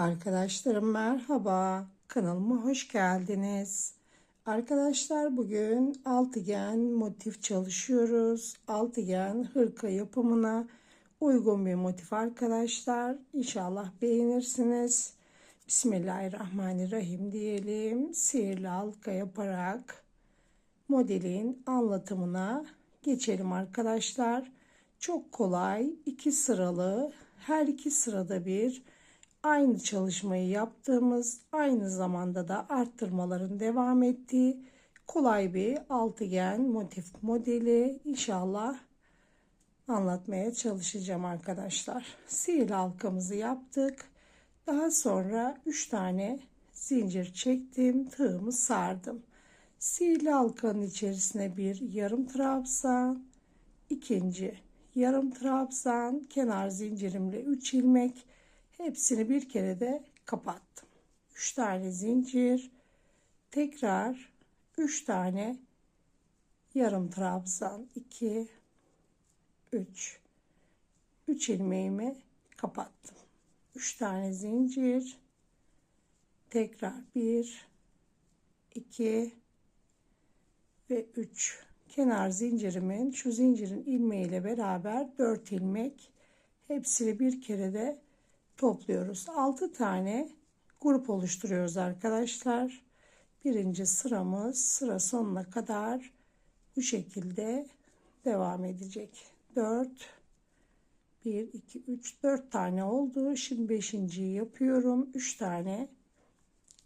Arkadaşlarım merhaba. Kanalıma hoş geldiniz. Arkadaşlar bugün altıgen motif çalışıyoruz. Altıgen hırka yapımına uygun bir motif arkadaşlar. İnşallah beğenirsiniz. Bismillahirrahmanirrahim diyelim. Sihirli halka yaparak modelin anlatımına geçelim arkadaşlar. Çok kolay iki sıralı her iki sırada bir aynı çalışmayı yaptığımız aynı zamanda da arttırmaların devam ettiği kolay bir altıgen motif modeli inşallah anlatmaya çalışacağım arkadaşlar. Sihirli halkamızı yaptık. Daha sonra 3 tane zincir çektim. Tığımı sardım. Sihirli halkanın içerisine bir yarım trabzan, ikinci yarım trabzan, kenar zincirimle 3 ilmek Hepsini bir kere de kapattım. 3 tane zincir. Tekrar 3 tane yarım trabzan 2 3 3 ilmeğimi kapattım. 3 tane zincir. Tekrar 1 2 ve 3 kenar zincirimin şu zincirin ilmeğiyle beraber 4 ilmek hepsini bir kere de topluyoruz. 6 tane grup oluşturuyoruz arkadaşlar. Birinci sıramız sıra sonuna kadar bu şekilde devam edecek. 4 1 2 3 4 tane oldu. Şimdi 5.yi yapıyorum. 3 tane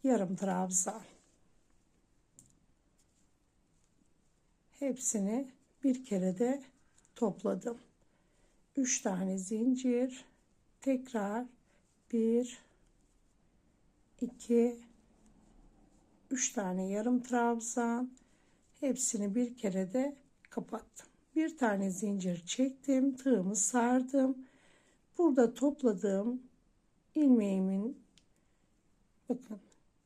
yarım trabzan. Hepsini bir kere de topladım. 3 tane zincir tekrar 1 2 3 tane yarım trabzan hepsini bir kere de kapattım. Bir tane zincir çektim, tığımı sardım. Burada topladığım ilmeğimin bakın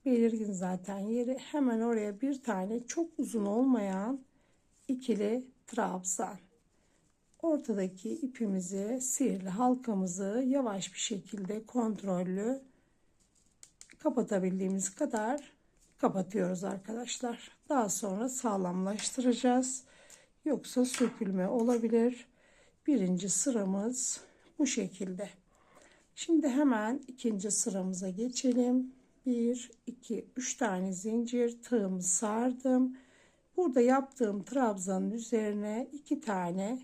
belirgin zaten yeri hemen oraya bir tane çok uzun olmayan ikili trabzan ortadaki ipimizi sihirli halkamızı yavaş bir şekilde kontrollü kapatabildiğimiz kadar kapatıyoruz arkadaşlar. Daha sonra sağlamlaştıracağız. Yoksa sökülme olabilir. Birinci sıramız bu şekilde. Şimdi hemen ikinci sıramıza geçelim. 1, 2, 3 tane zincir tığımı sardım. Burada yaptığım trabzanın üzerine 2 tane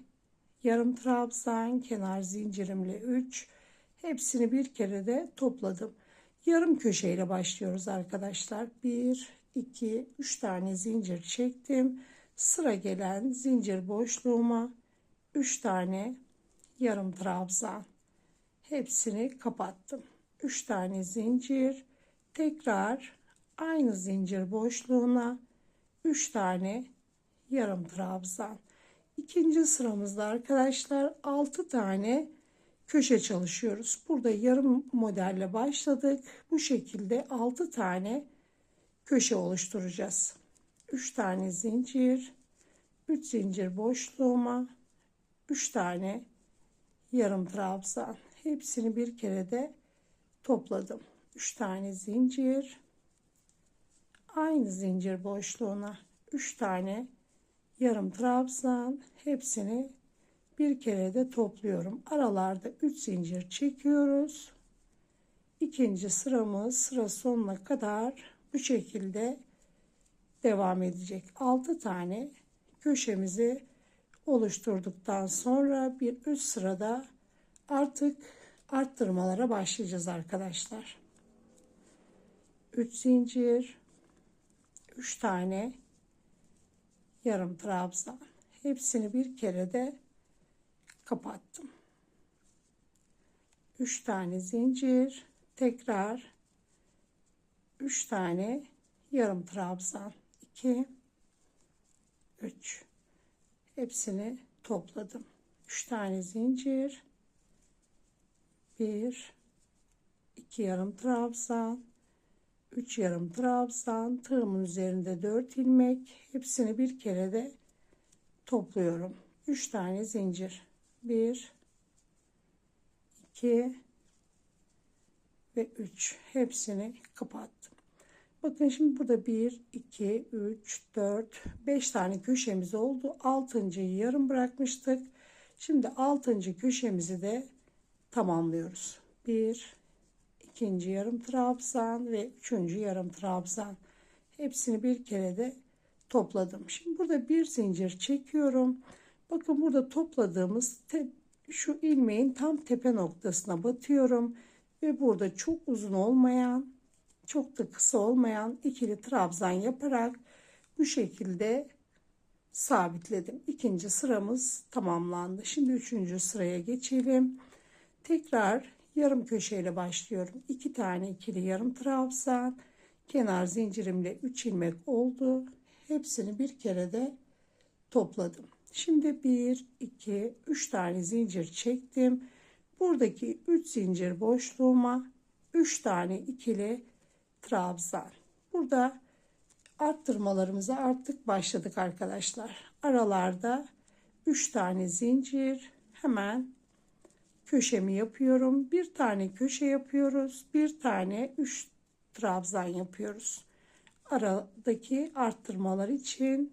yarım trabzan kenar zincirimle 3 hepsini bir kere de topladım. Yarım köşeyle başlıyoruz arkadaşlar. 1 2 3 tane zincir çektim. Sıra gelen zincir boşluğuma 3 tane yarım trabzan. Hepsini kapattım. 3 tane zincir tekrar aynı zincir boşluğuna 3 tane yarım trabzan İkinci sıramızda arkadaşlar 6 tane köşe çalışıyoruz. Burada yarım modelle başladık. Bu şekilde 6 tane köşe oluşturacağız. 3 tane zincir, 3 zincir boşluğuma 3 tane yarım trabzan. Hepsini bir kere de topladım. 3 tane zincir, aynı zincir boşluğuna 3 tane yarım trabzan hepsini bir kere de topluyorum. Aralarda 3 zincir çekiyoruz. İkinci sıramız sıra sonuna kadar bu şekilde devam edecek. 6 tane köşemizi oluşturduktan sonra bir üst sırada artık arttırmalara başlayacağız arkadaşlar. 3 zincir 3 tane yarım trabzan. Hepsini bir kere de kapattım. 3 tane zincir. Tekrar 3 tane yarım trabzan. 2 3 hepsini topladım. 3 tane zincir. 1 2 yarım trabzan 3 yarım trabzan tığımın üzerinde 4 ilmek hepsini bir kere de topluyorum 3 tane zincir 1 2 ve 3 hepsini kapattım. Bakın şimdi burada 1, 2, 3, 4, 5 tane köşemiz oldu. 6.yı yarım bırakmıştık. Şimdi 6. köşemizi de tamamlıyoruz. 1, ikinci yarım trabzan ve üçüncü yarım trabzan. Hepsini bir kere de topladım. Şimdi burada bir zincir çekiyorum. Bakın burada topladığımız şu ilmeğin tam tepe noktasına batıyorum ve burada çok uzun olmayan çok da kısa olmayan ikili trabzan yaparak bu şekilde sabitledim. İkinci sıramız tamamlandı. Şimdi üçüncü sıraya geçelim. Tekrar yarım köşeyle başlıyorum. İki tane ikili yarım trabzan. Kenar zincirimle 3 ilmek oldu. Hepsini bir kere de topladım. Şimdi 1, 2, 3 tane zincir çektim. Buradaki 3 zincir boşluğuma 3 tane ikili trabzan. Burada arttırmalarımıza artık başladık arkadaşlar. Aralarda 3 tane zincir hemen köşemi yapıyorum. Bir tane köşe yapıyoruz. Bir tane 3 trabzan yapıyoruz. Aradaki arttırmalar için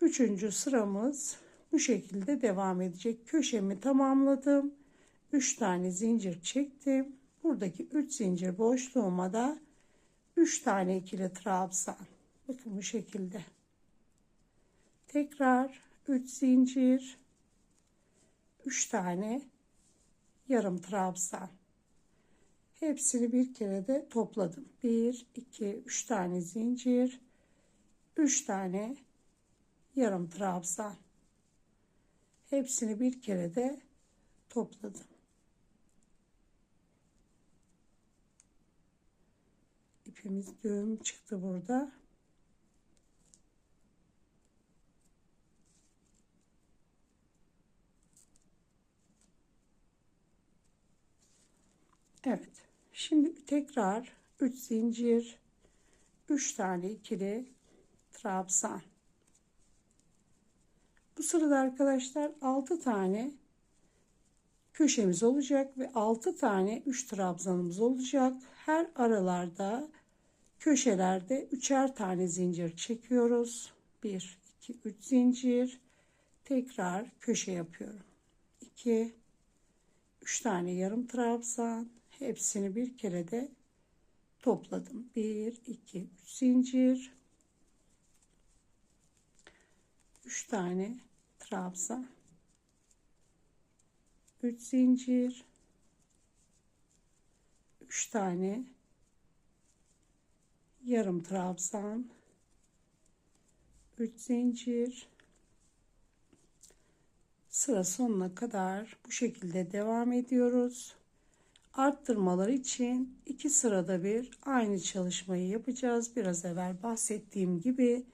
üçüncü sıramız bu şekilde devam edecek. Köşemi tamamladım. 3 tane zincir çektim. Buradaki 3 zincir boşluğuma da 3 tane ikili trabzan. Bakın bu şekilde. Tekrar 3 zincir 3 tane yarım trabzan. Hepsini bir kere de topladım. 1 2 3 tane zincir 3 tane yarım trabzan. Hepsini bir kere de topladım. ipimiz düğüm çıktı burada. Evet. Şimdi tekrar 3 zincir 3 tane ikili trabzan. Bu sırada arkadaşlar 6 tane köşemiz olacak ve 6 tane 3 trabzanımız olacak. Her aralarda köşelerde üçer tane zincir çekiyoruz. 1 2 3 zincir tekrar köşe yapıyorum. 2 3 tane yarım trabzan hepsini bir kere de topladım. 1 2 3 zincir. 3 tane trabzan 3 zincir. 3 tane yarım trabzan. 3 zincir. Sıra sonuna kadar bu şekilde devam ediyoruz arttırmalar için iki sırada bir aynı çalışmayı yapacağız biraz evvel bahsettiğim gibi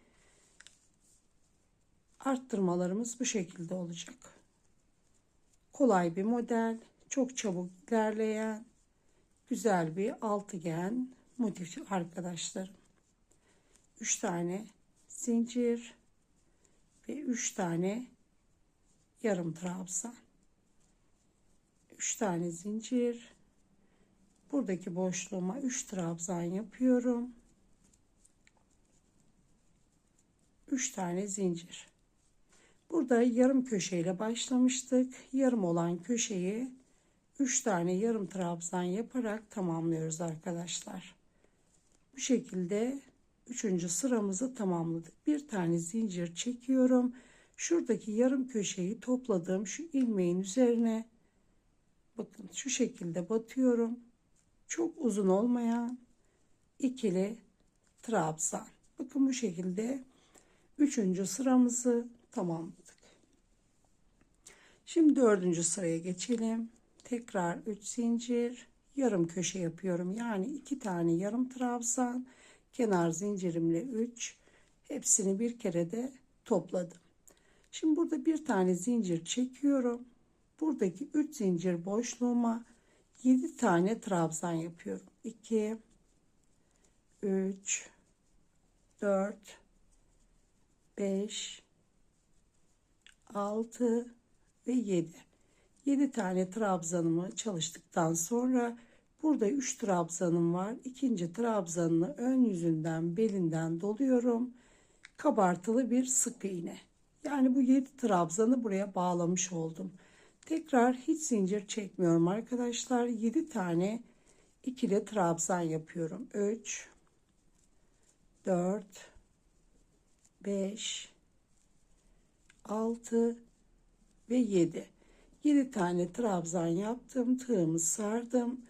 arttırmalarımız bu şekilde olacak kolay bir model çok çabuk ilerleyen güzel bir altıgen motif arkadaşlarım. 3 tane zincir ve 3 tane yarım trabzan. 3 tane zincir. Buradaki boşluğuma 3 trabzan yapıyorum. 3 tane zincir. Burada yarım köşeyle başlamıştık. Yarım olan köşeyi 3 tane yarım trabzan yaparak tamamlıyoruz arkadaşlar. Bu şekilde üçüncü sıramızı tamamladık. Bir tane zincir çekiyorum. Şuradaki yarım köşeyi topladım. Şu ilmeğin üzerine bakın şu şekilde batıyorum. Çok uzun olmayan ikili trabzan. Bakın bu şekilde üçüncü sıramızı tamamladık. Şimdi dördüncü sıraya geçelim. Tekrar 3 zincir yarım köşe yapıyorum. Yani iki tane yarım trabzan kenar zincirimle 3 hepsini bir kere de topladım. Şimdi burada bir tane zincir çekiyorum. Buradaki 3 zincir boşluğuma 7 tane trabzan yapıyorum. 2 3 4 5 6 ve 7 7 tane trabzanımı çalıştıktan sonra Burada 3 trabzanım var. İkinci trabzanını ön yüzünden belinden doluyorum. Kabartılı bir sık iğne. Yani bu 7 trabzanı buraya bağlamış oldum. Tekrar hiç zincir çekmiyorum arkadaşlar. 7 tane ikili trabzan yapıyorum. 3 4 5 6 ve 7. 7 tane trabzan yaptım. Tığımı sardım.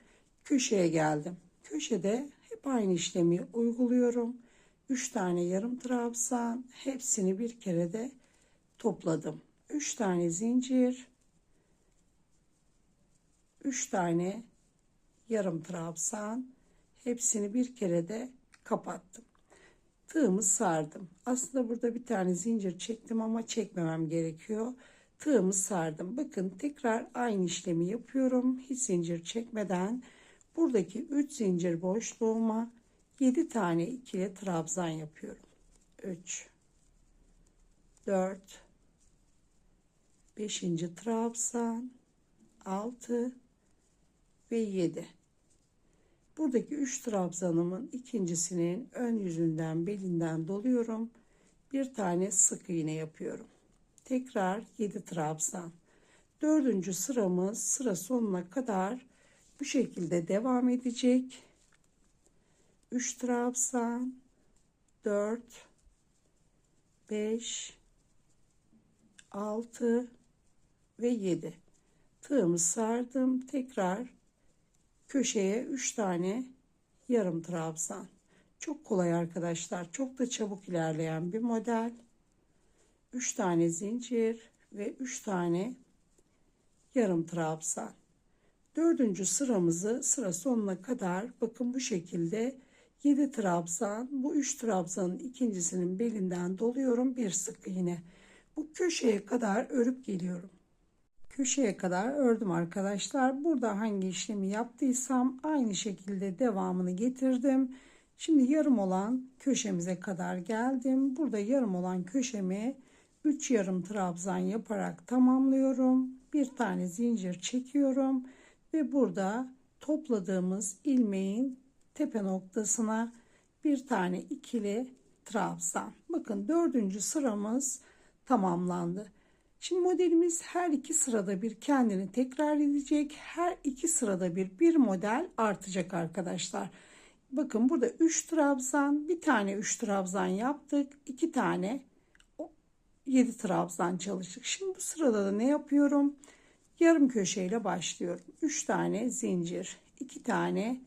Köşeye geldim. Köşede hep aynı işlemi uyguluyorum. 3 tane yarım trabzan. Hepsini bir kere de topladım. 3 tane zincir. 3 tane yarım trabzan. Hepsini bir kere de kapattım. Tığımı sardım. Aslında burada bir tane zincir çektim ama çekmemem gerekiyor. Tığımı sardım. Bakın tekrar aynı işlemi yapıyorum. Hiç zincir çekmeden buradaki 3 zincir boşluğuma 7 tane ikili trabzan yapıyorum. 3 4 5. trabzan 6 ve 7 buradaki 3 trabzanımın ikincisinin ön yüzünden belinden doluyorum. Bir tane sık iğne yapıyorum. Tekrar 7 trabzan. Dördüncü sıramız sıra sonuna kadar bu şekilde devam edecek. 3 trabzan 4 5 6 ve 7 tığımı sardım tekrar köşeye 3 tane yarım trabzan. Çok kolay arkadaşlar çok da çabuk ilerleyen bir model. 3 tane zincir ve 3 tane yarım trabzan. Dördüncü sıramızı sıra sonuna kadar bakın bu şekilde 7 trabzan bu 3 trabzanın ikincisinin belinden doluyorum bir sık iğne. Bu köşeye kadar örüp geliyorum köşeye kadar ördüm arkadaşlar burada hangi işlemi yaptıysam aynı şekilde devamını getirdim şimdi yarım olan köşemize kadar geldim burada yarım olan köşemi 3 yarım trabzan yaparak tamamlıyorum bir tane zincir çekiyorum ve burada topladığımız ilmeğin tepe noktasına bir tane ikili trabzan. Bakın dördüncü sıramız tamamlandı. Şimdi modelimiz her iki sırada bir kendini tekrar edecek. Her iki sırada bir bir model artacak arkadaşlar. Bakın burada 3 trabzan, bir tane 3 trabzan yaptık. 2 tane 7 trabzan çalıştık. Şimdi bu sırada da ne yapıyorum? Yarım köşeyle başlıyorum. 3 tane zincir, 2 tane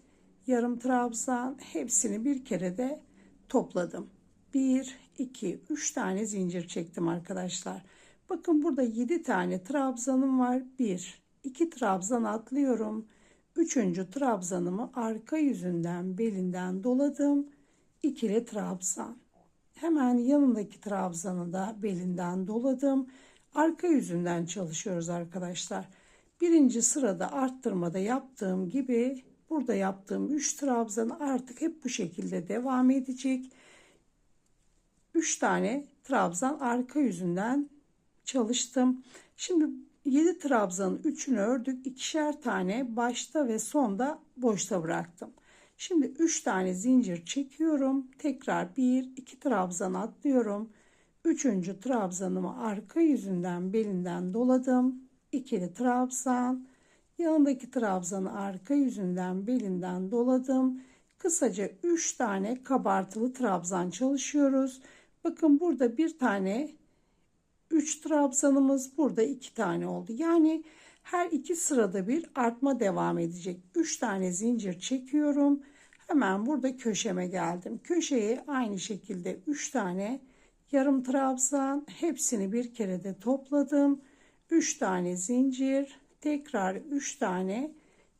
yarım trabzan hepsini bir kere de topladım. 1 2 3 tane zincir çektim arkadaşlar. Bakın burada 7 tane trabzanım var. 1 2 trabzan atlıyorum. 3. trabzanımı arka yüzünden belinden doladım. İkili trabzan. Hemen yanındaki trabzanı da belinden doladım. Arka yüzünden çalışıyoruz arkadaşlar. Birinci sırada arttırmada yaptığım gibi burada yaptığım 3 trabzan artık hep bu şekilde devam edecek. 3 tane trabzan arka yüzünden çalıştım. Şimdi 7 trabzanın 3'ünü ördük. ikişer tane başta ve sonda boşta bıraktım. Şimdi 3 tane zincir çekiyorum. Tekrar 1 2 trabzan atlıyorum. 3. trabzanımı arka yüzünden belinden doladım. İkili trabzan. Yanındaki trabzanı arka yüzünden belinden doladım. Kısaca 3 tane kabartılı trabzan çalışıyoruz. Bakın burada bir tane 3 trabzanımız burada 2 tane oldu. Yani her iki sırada bir artma devam edecek. 3 tane zincir çekiyorum. Hemen burada köşeme geldim. Köşeye aynı şekilde 3 tane yarım trabzan hepsini bir kere de topladım. 3 tane zincir tekrar 3 tane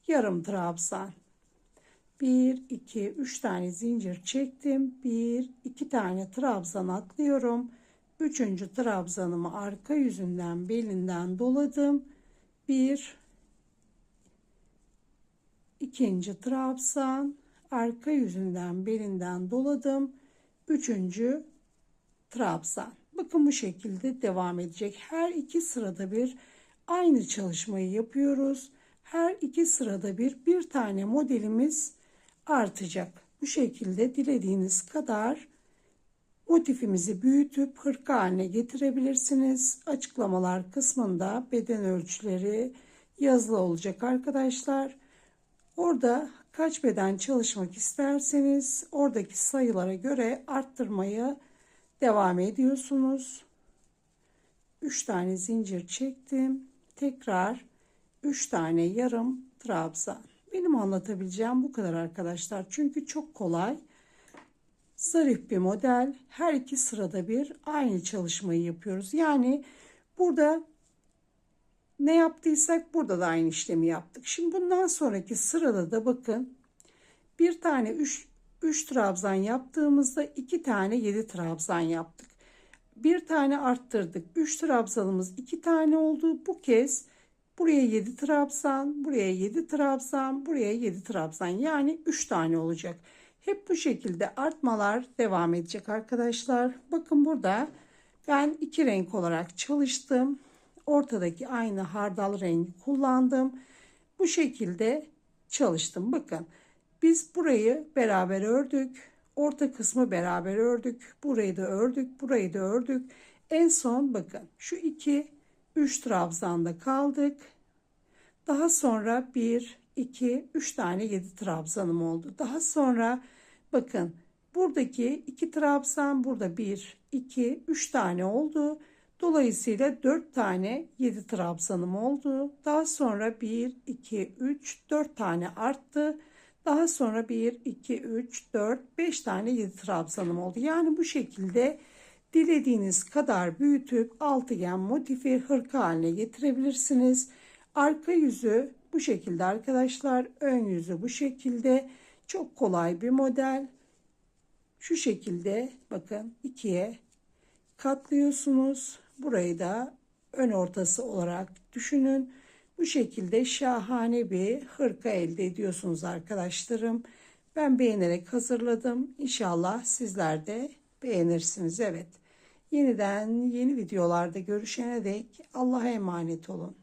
yarım trabzan. 1 2 3 tane zincir çektim. 1 2 tane trabzan atlıyorum. 3. trabzanımı arka yüzünden belinden doladım. 1 ikinci trabzan arka yüzünden belinden doladım. Üçüncü trabzan. Bakın bu şekilde devam edecek. Her iki sırada bir aynı çalışmayı yapıyoruz. her iki sırada bir bir tane modelimiz artacak. Bu şekilde dilediğiniz kadar motifimizi büyütüp hırka haline getirebilirsiniz. Açıklamalar kısmında beden ölçüleri yazılı olacak arkadaşlar. Orada kaç beden çalışmak isterseniz oradaki sayılara göre arttırmaya devam ediyorsunuz. 3 tane zincir çektim. Tekrar 3 tane yarım trabzan. Benim anlatabileceğim bu kadar arkadaşlar. Çünkü çok kolay. Zarif bir model. Her iki sırada bir aynı çalışmayı yapıyoruz. Yani burada ne yaptıysak burada da aynı işlemi yaptık. Şimdi bundan sonraki sırada da bakın bir tane 3 3 trabzan yaptığımızda 2 tane 7 trabzan yaptık. Bir tane arttırdık. 3 trabzanımız 2 tane oldu. Bu kez buraya 7 trabzan, buraya 7 trabzan, buraya 7 trabzan. Yani 3 tane olacak. Hep bu şekilde artmalar devam edecek arkadaşlar. Bakın burada ben iki renk olarak çalıştım. Ortadaki aynı hardal rengi kullandım. Bu şekilde çalıştım. Bakın biz burayı beraber ördük. Orta kısmı beraber ördük. Burayı da ördük. Burayı da ördük. En son bakın şu iki üç trabzanda kaldık. Daha sonra bir, iki, üç tane yedi trabzanım oldu. Daha sonra bakın buradaki iki trabzan burada bir, iki, üç tane oldu. Dolayısıyla 4 tane 7 trabzanım oldu. Daha sonra 1, 2, 3, 4 tane arttı. Daha sonra 1, 2, 3, 4, 5 tane 7 trabzanım oldu. Yani bu şekilde dilediğiniz kadar büyütüp altıgen motifi hırka haline getirebilirsiniz. Arka yüzü bu şekilde arkadaşlar. Ön yüzü bu şekilde. Çok kolay bir model. Şu şekilde bakın ikiye katlıyorsunuz. Burayı da ön ortası olarak düşünün. Bu şekilde şahane bir hırka elde ediyorsunuz arkadaşlarım. Ben beğenerek hazırladım. İnşallah sizler de beğenirsiniz. Evet. Yeniden yeni videolarda görüşene dek Allah'a emanet olun.